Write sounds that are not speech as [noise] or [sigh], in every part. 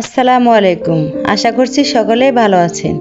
আসসালামু আলাইকুম। আশা করছি সকলেই ভালো আছেন।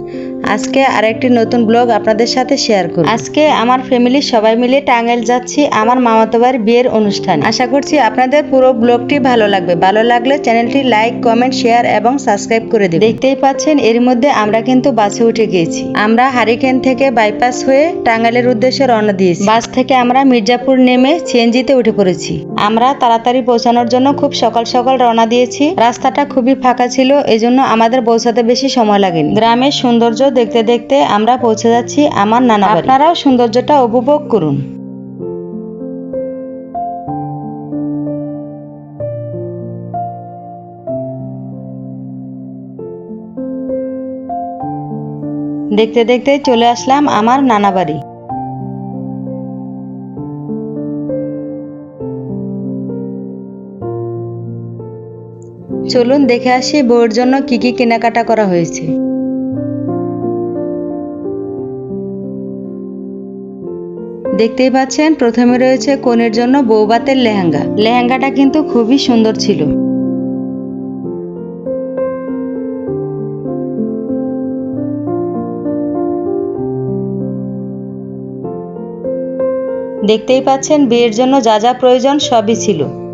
আজকে আরেকটি নতুন ব্লগ আপনাদের সাথে শেয়ার করব। আজকে আমার ফ্যামিলির সবাই মিলে টাঙ্গাইল যাচ্ছি আমার মামাতো বাড়ির বিয়ের অনুষ্ঠান। আশা করছি আপনাদের পুরো ব্লগটি ভালো লাগবে। ভালো লাগলে চ্যানেলটি লাইক, কমেন্ট, শেয়ার এবং সাবস্ক্রাইব করে দিন দেখতেই পাচ্ছেন, এর মধ্যে আমরা কিন্তু বাসে উঠে গিয়েছি। আমরা হারিকেন থেকে বাইপাস হয়ে টাঙ্গাইলের উদ্দেশ্যে রওনা দিয়েছি। বাস থেকে আমরা মির্জাপুর নেমে সিএনজিতে উঠে পড়েছি। আমরা তাড়াতাড়ি পৌঁছানোর জন্য খুব সকাল সকাল রওনা দিয়েছি। রাস্তাটা খুবই ফাঁকা ছিল, এজন্য আমাদের পৌঁছাতে বেশি সময় লাগেনি। গ্রামের সৌন্দর্য দেখতে দেখতে আমরা পৌঁছে যাচ্ছি আমার নানা। আপনারাও সৌন্দর্যটা উপভোগ করুন। দেখতে দেখতে চলে আসলাম আমার নানা বাড়ি। চলুন দেখে আসি বউয়ের জন্য কি কি কেনাকাটা করা হয়েছে। দেখতেই পাচ্ছেন, প্রথমে রয়েছে কনের জন্য বৌবাতের লেহেঙ্গা। লেহেঙ্গাটা কিন্তু খুবই সুন্দর ছিল। দেখতেই পাচ্ছেন, বিয়ের জন্য যা যা প্রয়োজন সবই ছিল।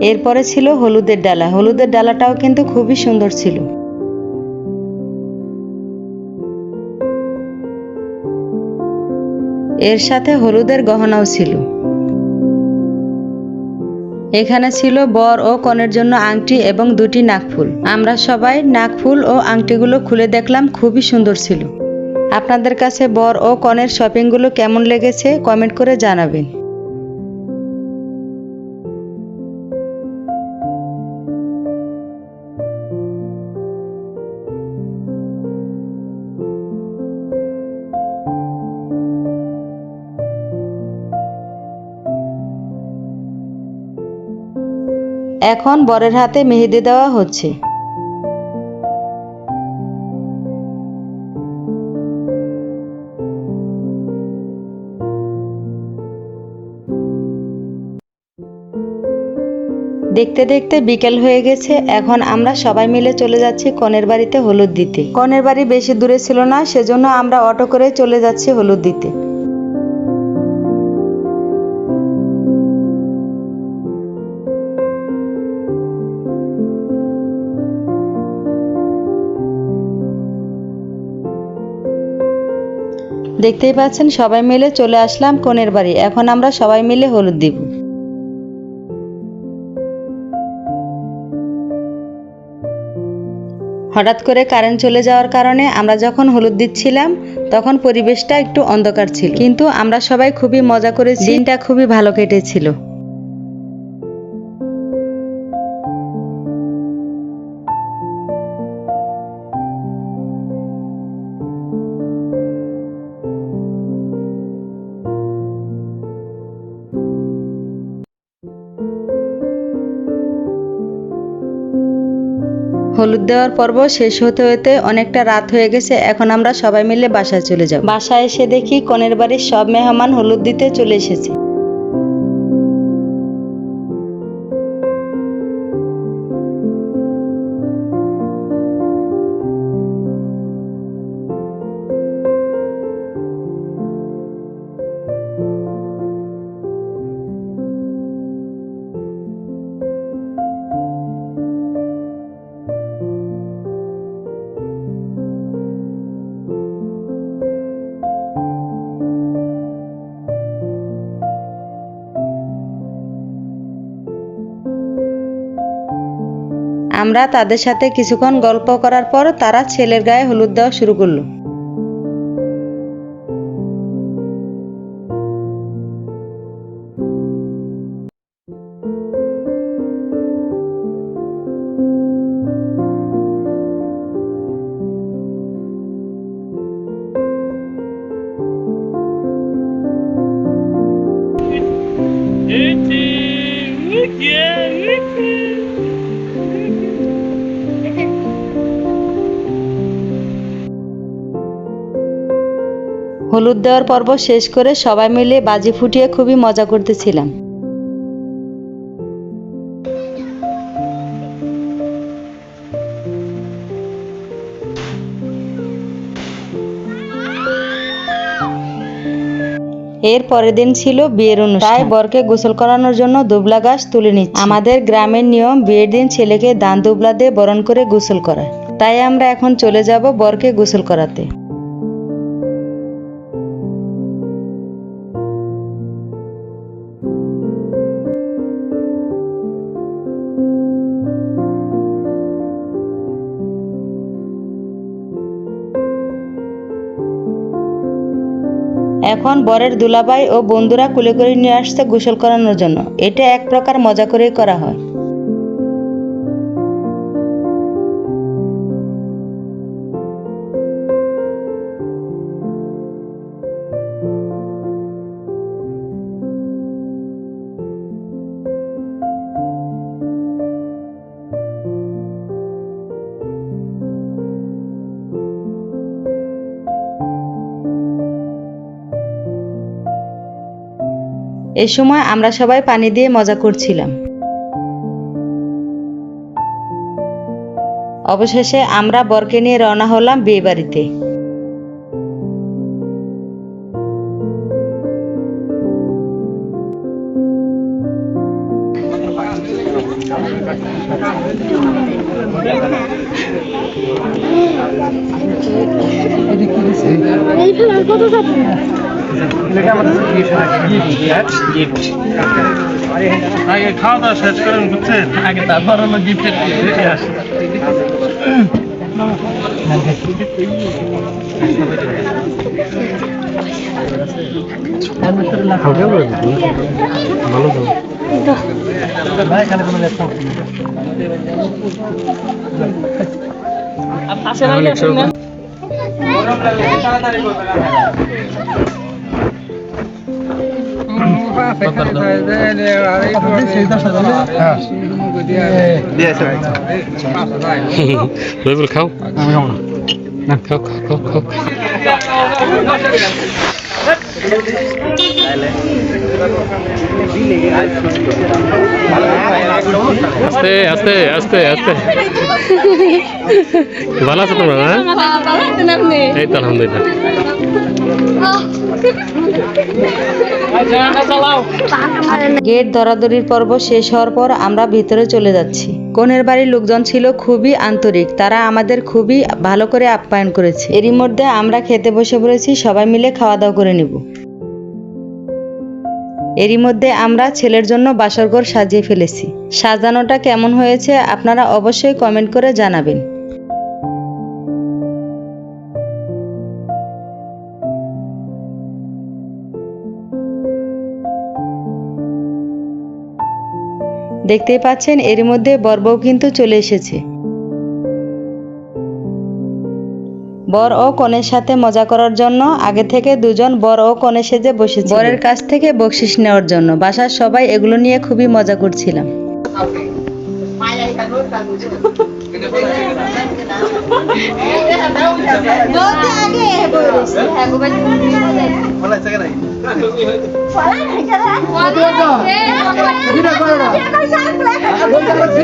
এরপরে ছিল হলুদের ডালা। হলুদের ডালাটাও কিন্তু খুবই সুন্দর ছিল। এর সাথে হলুদের গহনাও ছিল। এখানে ছিল বর ও কনের জন্য আংটি এবং দুটি নাকফুল। আমরা সবাই নাকফুল ও আংটিগুলো খুলে দেখলাম, খুবই সুন্দর ছিল। আপনাদের কাছে বর ও কনের শপিংগুলো কেমন লেগেছে কমেন্ট করে জানাবেন। এখন বরের হাতে মেহেদি দেওয়া হচ্ছে। দেখতে দেখতে বিকেল হয়ে গেছে, এখন আমরা সবাই মিলে চলে যাচ্ছি কনের বাড়িতে হলুদ দিতে। কনের বাড়ি বেশি দূরে ছিল না, সেজন্য আমরা অটো করে চলে যাচ্ছি হলুদ দিতে। দেখতেই পাচ্ছেন, সবাই মিলে চলে আসলাম কনের বাড়ি। এখন আমরা সবাই মিলে হলুদ দিব। হঠাৎ করে কারেন্ট চলে যাওয়ার কারণে আমরা যখন হলুদ দিচ্ছিলাম, তখন পরিবেশটা একটু অন্ধকার ছিল। কিন্তু আমরা সবাই খুবই মজা করেছি। দিনটা খুবই ভালো কেটেছিল। হলুদ দেওয়ার পর্ব শেষ হতে হতে অনেকটা রাত হয়ে গেছে, এখন আমরা সবাই মিলে বাসায় চলে যাব। বাসায় এসে দেখি কনের বাড়ির সব মেহমান হলুদ দিতে চলে এসেছে। আমরা তাদের সাথে কিছুক্ষণ গল্প করার পর তারা ছেলের গায়ে হলুদ দেওয়া শুরু করল। হলুদ দেওয়ার পর্ব শেষ করে সবাই মিলে বাজি ফুটিয়ে খুবই মজা করতেছিলাম। এর পরের দিন ছিল বিয়ের অনুষ্ঠান। তাই বরকে গোসল করানোর জন্য দুবলা গাছ তুলে নিচ্ছে। আমাদের গ্রামের নিয়ম, বিয়ের দিন ছেলেকে দান দুবলা দিয়ে বরণ করে গোসল করায়। তাই আমরা এখন চলে যাব বরকে গোসল করাতে। এখন বরের দুলাবাই ও বন্ধুরা কুলে করে নিয়ে আসছে গোসল করানোর জন্য। এটা এক প্রকার মজা করেই করা হয়। এ সময় আমরা সবাই পানি দিয়ে মজা করছিলাম। অবশেষে আমরা বরকে নিয়ে রওনা হলাম বিয়ে বাড়িতে। আগে খাওয়া দাওয়া শেষ করেন বুঝছেন? আগে তারপর হলো গিফটের আসে। রবিউল খাও না খাও খাও খাও খাও আস্তে আস্তে আস্তে আস্তে। ভালো আছো তোমরা না এই তো আলহামদুলিল্লাহ। গেট ধরাধরির পর্ব শেষ হওয়ার পর আমরা ভিতরে চলে যাচ্ছি। কনের বাড়ির লোকজন ছিল খুবই আন্তরিক। তারা আমাদের খুবই ভালো করে আপ্যায়ন করেছে। এরই মধ্যে আমরা খেতে বসে পড়েছি, সবাই মিলে খাওয়া দাওয়া করে নিব। এরই মধ্যে আমরা ছেলের জন্য বাসরঘর সাজিয়ে ফেলেছি। সাজানোটা কেমন হয়েছে আপনারা অবশ্যই কমেন্ট করে জানাবেন। দেখতেই পাচ্ছেন এর মধ্যে বরবউ কিন্তু চলে এসেছে। বর ও কনের সাথে মজা করার জন্য আগে থেকে দুজন বর ও কনে সেজে বসেছে বরের কাছ থেকে বকশিস নেওয়ার জন্য বাসার সবাই এগুলো নিয়ে খুবই মজা করছিলাম। [laughs]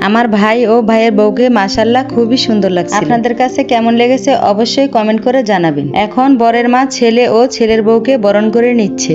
আমার ভাই ও ভাইয়ের বউকে মাসাল্লাহ খুবই সুন্দর লাগছে আপনাদের কাছে কেমন লেগেছে অবশ্যই কমেন্ট করে জানাবেন। এখন বরের মা ছেলে ও ছেলের বউকে বরণ করে নিচ্ছে।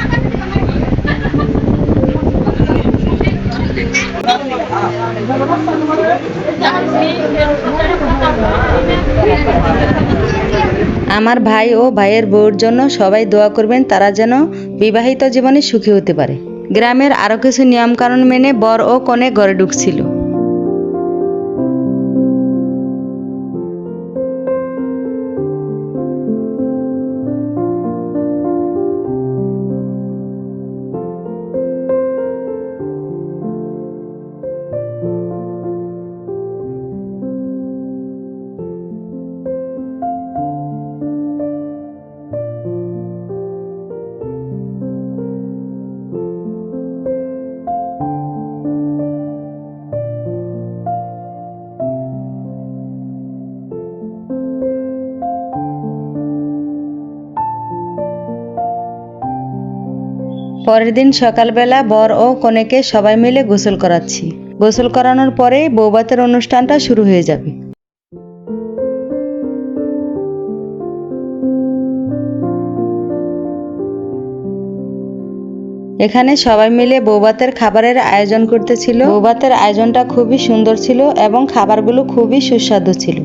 আমার ভাই ও ভাইয়ের বউর জন্য সবাই দোয়া করবেন, তারা যেন বিবাহিত জীবনে সুখী হতে পারে। গ্রামের আরও কিছু নিয়মকানুন মেনে বর ও কনে ঘরে ঢুকছিল। পরের দিন সকালবেলা বর ও কনেকে সবাই মিলে গোসল করাচ্ছি। গোসল করানোর পরেই বৌবাতের অনুষ্ঠানটা শুরু হয়ে যাবে। এখানে সবাই মিলে বৌবাতের খাবারের আয়োজন করতেছিল। বৌবাতের আয়োজনটা খুবই সুন্দর ছিল এবং খাবারগুলো খুবই সুস্বাদু ছিল।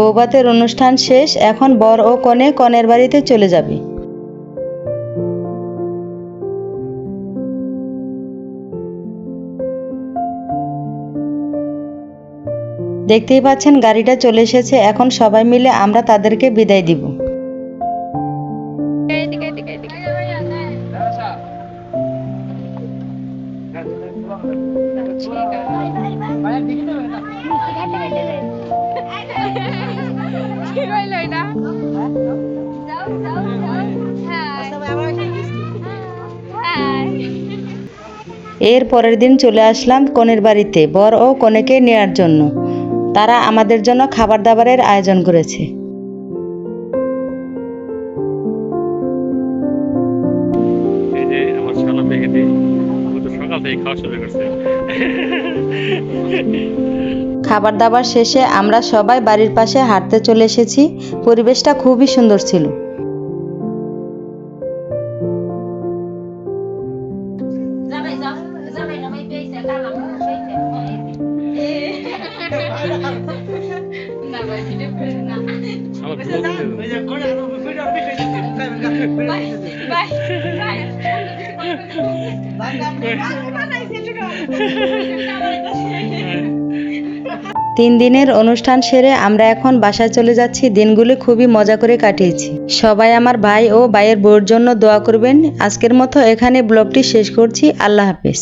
বৌভাতের অনুষ্ঠান শেষ, এখন বর ও কনে কনের বাড়িতে চলে যাবে। দেখতেই পাচ্ছেন, গাড়িটা চলে এসেছে। এখন সবাই মিলে আমরা তাদেরকে বিদায় দিব। কি এর পরের দিন চলে আসলাম কনের বাড়িতে বর ও কনেকে নেয়ার জন্য। তারা আমাদের জন্য খাবার দাবারের আয়োজন করেছে। খাবার দাবার শেষে আমরা সবাই বাড়ির পাশে হাঁটতে চলে এসেছি। পরিবেশটা খুবই সুন্দর ছিল। তিন দিনের অনুষ্ঠান সেরে আমরা এখন বাসায় চলে যাচ্ছি। দিনগুলি খুবই মজা করে কাটিয়েছি। সবাই আমার ভাই ও ভাইয়ের বউর জন্য দোয়া করবেন। আজকের মতো এখানে ব্লগটি শেষ করছি। আল্লাহ হাফেজ।